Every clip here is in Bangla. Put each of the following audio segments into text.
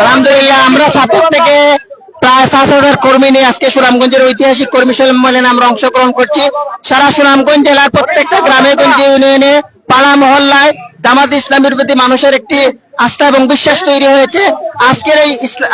আলহামদুলিল্লাহ, আমরা ছাত্র থেকে প্রায় পাঁচ হাজার কর্মী নিয়ে আজকে সুনামগঞ্জের ঐতিহাসিক কর্মী সম্মেলনে আমরা অংশগ্রহণ করছি। সারা সুনামগঞ্জ জেলার প্রত্যেকটা গ্রামে, গঞ্জে, ইউনিয়নে, পাড়া, মহল্লায় ইসলামের প্রতি মানুষের একটি আস্থা এবং বিশ্বাস তৈরি হয়েছে। আজকের এই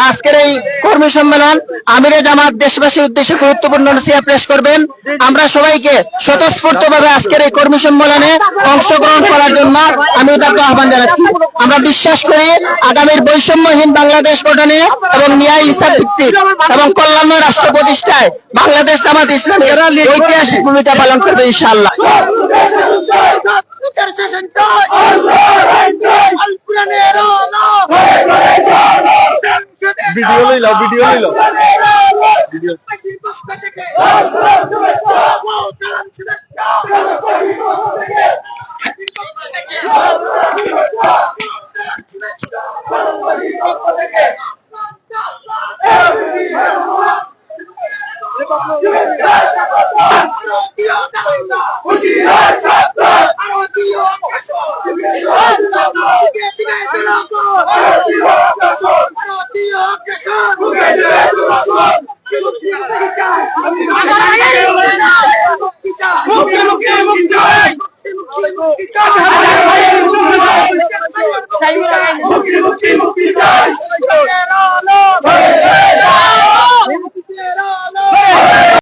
আজকের এই কর্মী সম্মেলন আমিরে জামাত দেশবাসীর উদ্দেশ্যে গুরুত্বপূর্ণ নসিহা পেশ করবেন। আমরা সবাইকে স্বতঃস্ফূর্ত ভাবে আজকের এই কর্মী সম্মেলনে অংশগ্রহণ করার জন্য আমি উদার্ত আহ্বান জানাচ্ছি। আমরা বিশ্বাস করি আগামীর বৈষম্যহীন বাংলাদেশ গঠনে এবং ন্যায় হিসাব ভিত্তিক এবং কল্যাণ রাষ্ট্র প্রতিষ্ঠায় বাংলাদেশ জামাত ইসলামের ঐতিহাসিক ভূমিকা পালন করবে ইনশাআল্লাহ। ভিডিও লইল ভিডিও লইল ভিডিও মুক্তি মুক্তি মুক্তি মুক্তি